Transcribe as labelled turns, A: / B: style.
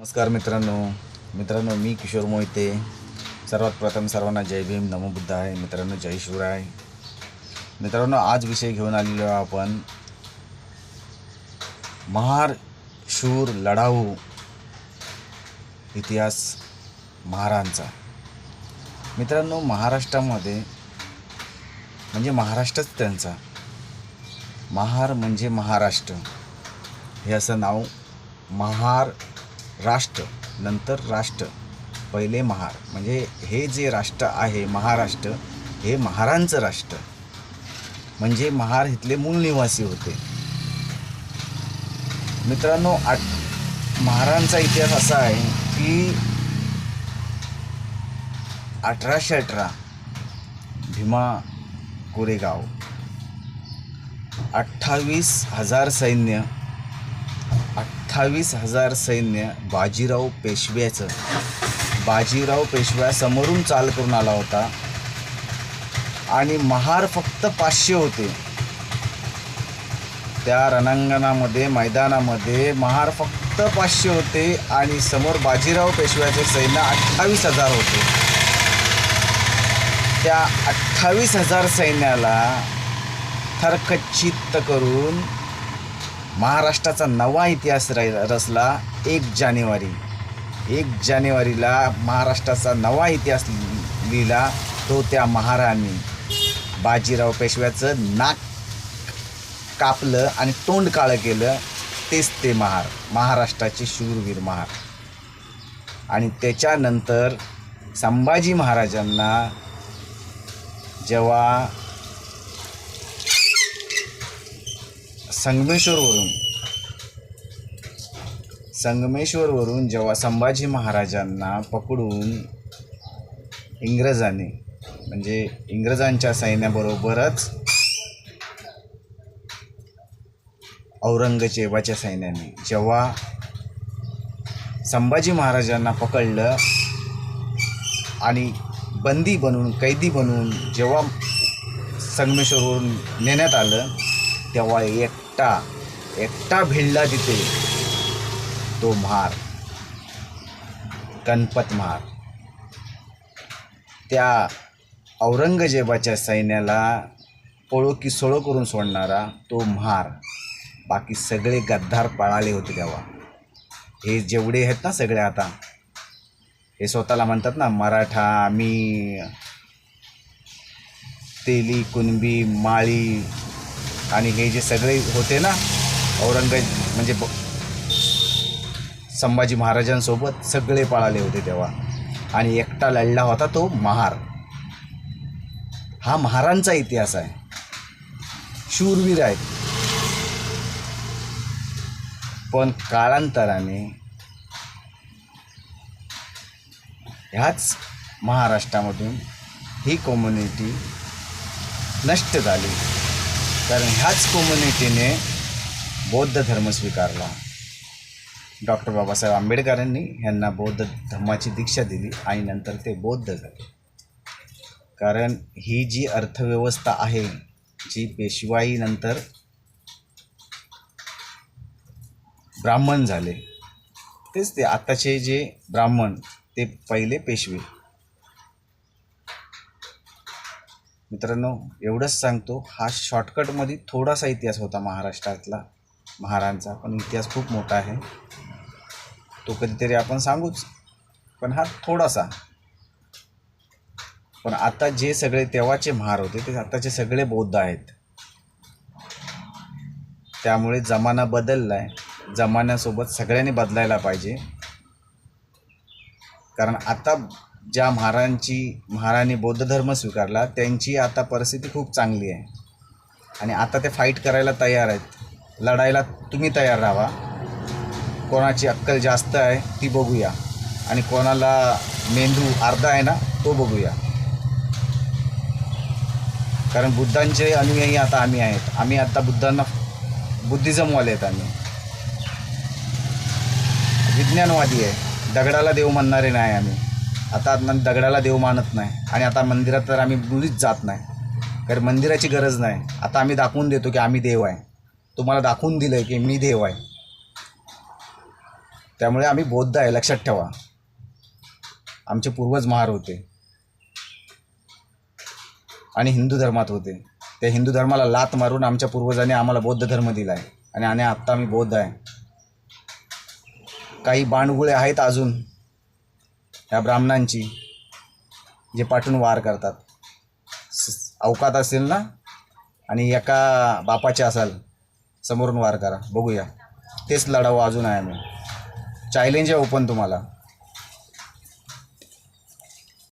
A: नमस्कार मित्रांनो. मित्रांनो मी किशोर मोहिते. सर्वात प्रथम सर्वांना जय भीम. नमो बुद्ध आहे मित्रांनो जय शिवराय. मित्रांनो आज विषय घेऊन आलेलो आहे आपण. महार शूर लढाऊ इतिहास महारांचा. मित्रांनो महाराष्ट्रामध्ये म्हणजे महाराष्ट्रच त्यांचा. महार म्हणजे महाराष्ट्र. हे असं नाव महार राष्ट्र नंतर राष्ट्र पहिले महार. म्हणजे हे जे राष्ट्र आहे महाराष्ट्र हे महारांचं राष्ट्र. म्हणजे महार इथले मूळ निवासी होते. मित्रांनो आठ महारांचा इतिहास असा आहे की अठराशे अठरा भीमा कोरेगाव अठ्ठावीस हजार सैन्य अठ्ठावीस हजार सैन्य बाजीराव पेशव्याचं. बाजीराव पेशव्या समोरून चाल करून आला होता. आणि महार फक्त पाचशे होते. त्या रणांगणामध्ये मैदानामध्ये महार फक्त पाचशे होते आणि समोर बाजीराव पेशव्याचे सैन्य अठ्ठावीस हजार होते. त्या अठ्ठावीस हजार सैन्याला थरखचित्त करून महाराष्ट्राचा नवा इतिहास रचला एक जानेवारी. एक जानेवारीला महाराष्ट्राचा नवा इतिहास लि- लिहिला तो त्या महाराणी. बाजीराव पेशव्याचं नाक कापलं आणि तोंड काळं केलं तेच ते महार महाराष्ट्राचे शूरवीर महार. आणि त्याच्यानंतर संभाजी महाराजांना जेव्हा संगमेश्वरवरून. संगमेश्वरवरून जेव्हा संभाजी महाराजांना पकडून इंग्रजांनी म्हणजे इंग्रजांच्या सैन्याबरोबरच औरंगजेबाच्या सैन्याने जेव्हा संभाजी महाराजांना पकडलं आणि बंदी बनून कैदी बनवून जेव्हा संगमेश्वरवरून नेण्यात आलं तेव्हा एक एकटा एकटा भिडला तिथे तो म्हार गणपत महार त्या औरंगजेबाच्या सैन्याला पळो की सोळो करून सोडणारा तो महार बाकी सगळे गद्दार पळाले होते तेव्हा. हे जेवढे आहेत ना सगळे आता हे स्वतःला म्हणतात ना मराठा आम्ही तेली कुणबी माळी आणि हे जे सगळे होते ना औरंगजेब म्हणजे संभाजी महाराजांसोबत सगळे पळाले होते तेव्हा. आणि एकटा लढला होता तो महार. हा महारांचा इतिहास आहे. शूरवीर आहेत. पण काळांतराने ह्याच महाराष्ट्रामधून ही कम्युनिटी नष्ट झाली. कारण ह्याच कम्युनिटीने बौद्ध धर्म स्वीकारला. डॉक्टर बाबासाहेब आंबेडकरांनी ह्यांना बौद्ध धर्माची दीक्षा दिली आणि नंतर ते बौद्ध झाले. कारण ही जी अर्थव्यवस्था आहे जी पेशवाईनंतर ब्राह्मण झाले तेच ते आताचे जे ब्राह्मण ते पहिले पेशवे. मित्रांनो एवढंच सांगतो हा शॉर्टकटमध्ये थोडासा इतिहास होता महाराष्ट्रातला महारांचा पण इतिहास खूप मोठा आहे. तो कधीतरी आपण सांगूच पण हा थोडासा. पण आता जे सगळे तेव्हाचे महार होते ते आताचे सगळे बौद्ध आहेत. त्यामुळे जमाना बदलला आहे जमान्यासोबत सगळ्यांनी बदलायला पाहिजे. कारण आता ज्या महाराजांची महाराणी बौद्ध धर्म स्वीकारला त्यांची आता परिस्थिती खूप चांगली आहे. आणि आता ते फाईट करायला तयार आहेत. लढायला तुम्ही तयार राहा. कोणाची अक्कल जास्त आहे ती बघूया. आणि कोणाला मेंदू अर्धा आहे ना तो बघूया. कारण बुद्धांचे अनुयायी आता आम्ही आहेत. आम्ही आता बुद्धांना बुद्धिझमवाले आहेत आम्ही. विज्ञानवादी आहे. दगडाला देव म्हणणारे नाही आम्ही. आता न- दगडाला देव मानत नाही. आणि आता मंदिरात तर आम्ही मुलीच जात नाही. कारण मंदिराची गरज नाही. आता आम्ही दाखवून देतो की आम्ही देव आहे. तुम्हाला दाखवून दिलं आहे की मी देव आहे. त्यामुळे आम्ही बौद्ध आहे. लक्षात ठेवा. आमचे पूर्वज महार होते. आणि हिंदू धर्मात होते. त्या हिंदू धर्माला लात मारून आमच्या पूर्वजांनी आम्हाला बौद्ध धर्म दिला आहे आणि आणि आत्ता आम्ही बौद्ध आहे. काही बाणगुळे आहेत अजून. ह्या ब्राह्मणांची जे पाठून वार करतात. स- अवकात असेल ना आणि एका बापाचे असाल समोरून वार करा. बघूया. तेच लढावं अजून आहे आम्ही. चॅलेंज आहे ओपन तुम्हाला.